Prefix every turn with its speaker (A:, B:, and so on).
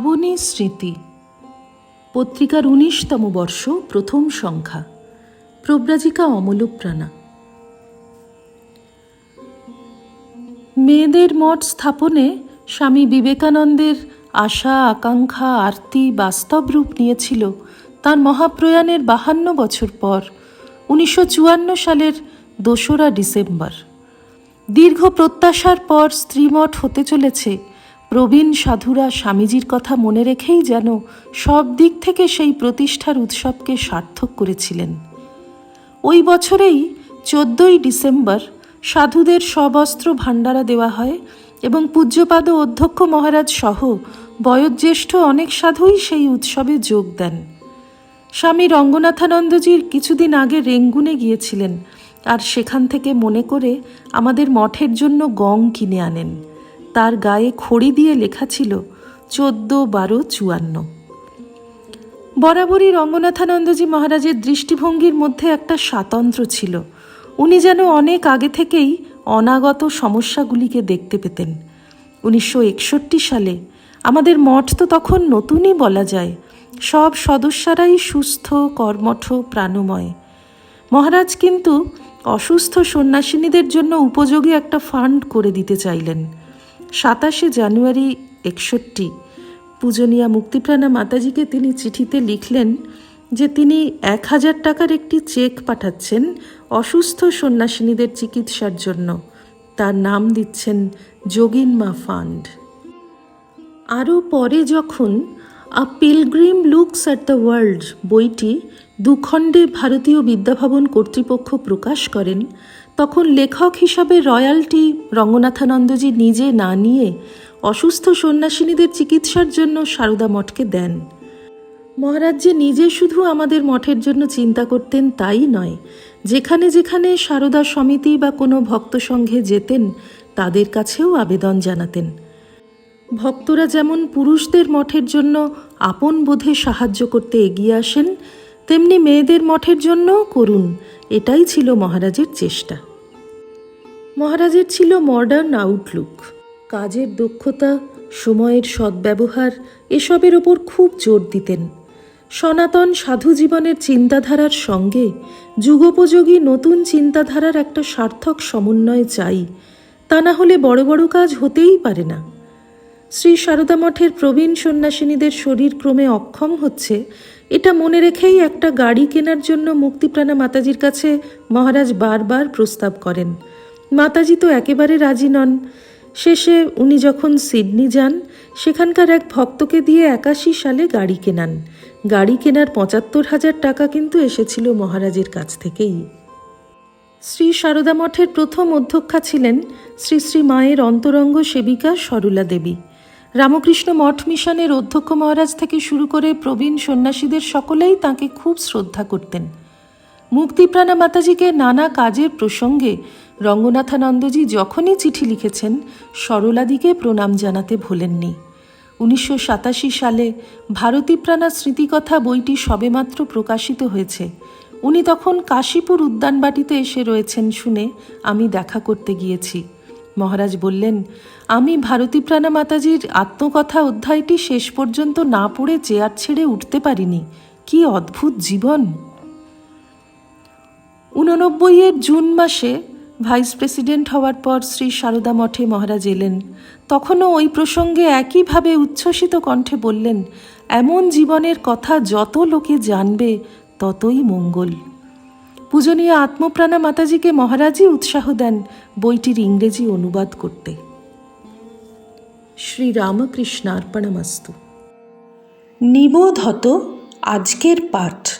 A: ফাল্গুনী স্মৃতি। পত্রিকার উনিশতম বর্ষ, প্রথম সংখ্যা। প্রব্রাজিকা অমলপ্রাণা মেয়েদের মঠ স্থাপনে স্বামী বিবেকানন্দের আশা, আকাঙ্ক্ষা, আরতি বাস্তব রূপ নিয়েছিল তার মহাপ্রয়াণের বাহান্ন বছর পর, উনিশশো চুয়ান্ন সালের দোসরা ডিসেম্বর। দীর্ঘ প্রত্যাশার পর স্ত্রীমঠ হতে চলেছে প্রবীণ সাধুরা স্বামীজির কথা মনে রেখেই যেন সব দিক থেকে সেই প্রতিষ্ঠার উৎসবকে সার্থক করেছিলেন। ওই বছরেই চোদ্দই ডিসেম্বর সাধুদের সবস্ত্র ভাণ্ডারা দেওয়া হয় এবং পূজ্যপাদ অধ্যক্ষ মহারাজ সহ বয়োজ্যেষ্ঠ অনেক সাধুই সেই উৎসবে যোগ দেন। স্বামী রঙ্গনাথানন্দজির কিছুদিন আগে রেঙ্গুনে গিয়েছিলেন আর সেখান থেকে মনে করে আমাদের মঠের জন্য গং কিনে আনেন। তার গায়ে খড়ি দিয়ে লেখা ছিল চোদ্দ বারো চুয়ান্ন। বরাবরই রঙ্গনাথানন্দজি মহারাজের দৃষ্টিভঙ্গির মধ্যে একটা স্বাতন্ত্র্য ছিল। উনি যেন অনেক আগে থেকেই অনাগত সমস্যাগুলিকে দেখতে পেতেন। উনিশশো একষট্টি সালে আমাদের মঠ তো তখন নতুনই বলা যায়। সব সদস্যরাই সুস্থ, কর্মঠ, প্রাণময়। মহারাজ কিন্তু অসুস্থ সন্ন্যাসিনীদের জন্য উপযোগী একটা ফান্ড করে দিতে চাইলেন। সাতাশে জানুয়ারি একষট্টি। পূজনীয়া মুক্তিপ্রাণা মাতাজিকে তিনি চিঠিতে লিখলেন যে তিনি এক হাজার টাকার একটি চেক পাঠাচ্ছেন অসুস্থ সন্ন্যাসিনীদের চিকিৎসার জন্য। তার নাম দিচ্ছেন যোগিনমা ফান্ড। আরও পরে যখন a pilgrim looks at the world বইটি দুখণ্ডে ভারতীয় বিদ্যাভবন কর্তৃপক্ষ প্রকাশ করেন তখন লেখক হিসাবে রয়্যালটি রঙ্গনাথানন্দজি নিজে না নিয়ে অসুস্থ সন্ন্যাসিনীদের চিকিৎসার জন্য সারদা মঠকে দেন। মহারাজ যে নিজে শুধু আমাদের মঠের জন্য চিন্তা করতেন তাই নয়, যেখানে যেখানে সারদা সমিতি বা কোনো ভক্ত সংঘে যেতেন, তাদের কাছেও আবেদন জানাতেন। ভক্তরা যেমন পুরুষদের মঠের জন্য আপন বোধে সাহায্য করতে এগিয়ে আসেন, তেমনি মেয়েদের মঠের জন্যও করুন, এটাই ছিল মহারাজের চেষ্টা। মহারাজের ছিল মডার্ন আউটলুক কাজের দক্ষতা, সময়ের সদ্ব্যবহার, এসবের ওপর খুব জোর দিতেন। সনাতন সাধু জীবনের চিন্তাধারার সঙ্গে যুগোপযোগী নতুন চিন্তাধারার একটা সার্থক সমন্বয় চাই, তা না হলে বড় বড় কাজ হতেই পারে না। শ্রী সারদা মঠের প্রবীণ সন্ন্যাসিনীদের শরীর ক্রমে অক্ষম হচ্ছে, এটা মনে রেখেই একটা গাড়ি কেনার জন্য মুক্তিপ্রাণা মাতাজির কাছে মহারাজ বারবার প্রস্তাব করেন। মাতাজি তো একেবারে রাজি নন। শেষে উনি যখন সিডনি যান, সেখানকার এক ভক্তকে দিয়ে একাশি সালে গাড়ি কেনান। গাড়ি কেনার পঁচাত্তর হাজার টাকা কিন্তু এসেছিল মহারাজের কাছ থেকেই। শ্রী সারদা মঠের প্রথম অধ্যক্ষা ছিলেন শ্রী শ্রী মায়ের অন্তরঙ্গ সেবিকা সরলা দেবী। রামকৃষ্ণ মঠ মিশনের অধ্যক্ষ মহারাজ থেকে শুরু করে প্রবীণ সন্ন্যাসীদের সকলেই তাকে খুব শ্রদ্ধা করতেন। মুক্তিপ্রাণা মাতাজিকে নানা কাজের প্রসঙ্গে রঙ্গনাথানন্দজি যখনই চিঠি লিখেছেন, সরলাদিকে প্রণাম জানাতে ভোলেননি। উনিশশো সাতাশি সালে ভারতীপ্রাণা স্মৃতিকথা বইটি সবেমাত্র প্রকাশিত হয়েছে। উনি তখন কাশীপুর উদ্যানবাটিতে এসে রয়েছেন শুনে আমি দেখা করতে গিয়েছি। মহারাজ বললেন, আমি ভারতীপ্রাণা মাতাজির আত্মকথা অধ্যায়টি শেষ পর্যন্ত না পড়ে চেয়ার ছেড়ে উঠতে পারিনি। কি অদ্ভুত জীবন! উননব্বইয়ের জুন মাসে ভাইস প্রেসিডেন্ট হওয়ার পর শ্রী সারদা মঠে মহারাজ এলেন। তখনও ওই প্রসঙ্গে একইভাবে উচ্ছ্বসিত কণ্ঠে বললেন, এমন জীবনের কথা যত লোকে জানবে, ততই মঙ্গল। পূজনীয় আত্মপ্রাণা মাতাজিকে মহারাজই উৎসাহ দেন বইটির ইংরেজি অনুবাদ করতে। শ্রী নিবোধ হত আজকের পাঠ।